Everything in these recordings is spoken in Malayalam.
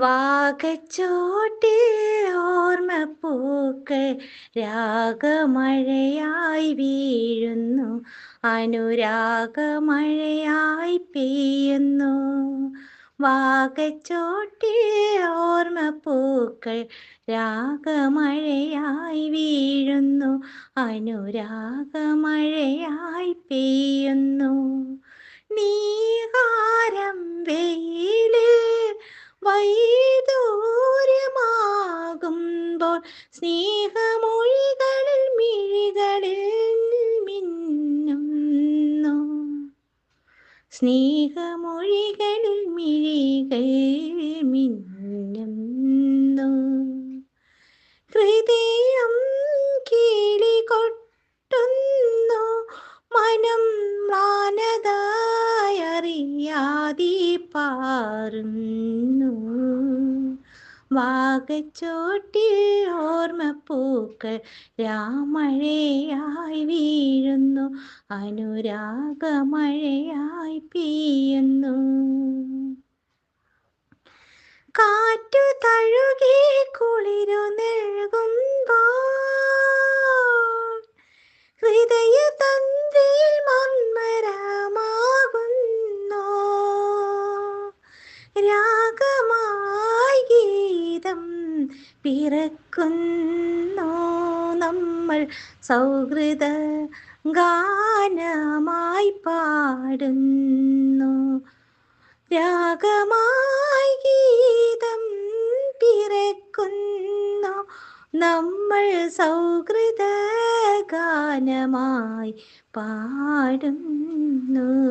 വാകച്ചോട്ടിൽ ഓർമ്മപ്പൂക്കൾ രാഗമഴയായി വീഴുന്നു. അനുരാഗമഴയായി പെയ്യുന്നു. വാകച്ചോട്ടിൽ ഓർമ്മപ്പൂക്കൾ രാഗമഴയായി വീഴുന്നു. അനുരാഗമഴയായി പെയ്യുന്നു. നീഹാരം സ്നേഹമൊഴികളിൽ മിഴികളിൽ മിന്നുന്നു. സ്നേഹമൊഴികളിൽ മിഴികൾ മിന്നുന്നു. ഹൃദയം കിളി കൊട്ടുന്നു. മനം മാനതായറിയാതി പാറുന്നു. വാകച്ചോട്ടിൽ ഓർമ്മപ്പൂക്കൾ രാമഴയായി വീഴുന്നു അനുരാഗമഴയായി പെയ്യുന്നു. കാറ്റു തഴുകി കുളിരു നൽകുമ്പോൾ പിറക്കുന്നു നമ്മൾ സൗഹൃദ ഗാനമായി പാടുന്നു. രാഗമായി ഗീതം പിറക്കുന്നു. നമ്മൾ സൗഹൃദ ഗാനമായി പാടുന്നു.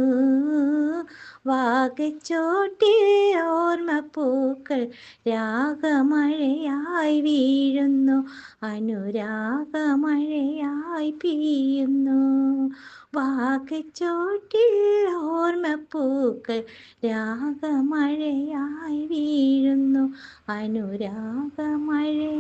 വാകച്ചോട്ടിൽ ഓർമ്മപ്പൂക്കൾ രാഗമഴയായി വീഴുന്നു. അനുരാഗമഴയായി പിയുന്നു വാഗച്ചോട്ടിൽ ഓർമ്മപ്പൂക്കൾ രാഗമഴയായി വീഴുന്നു. അനുരാഗമഴ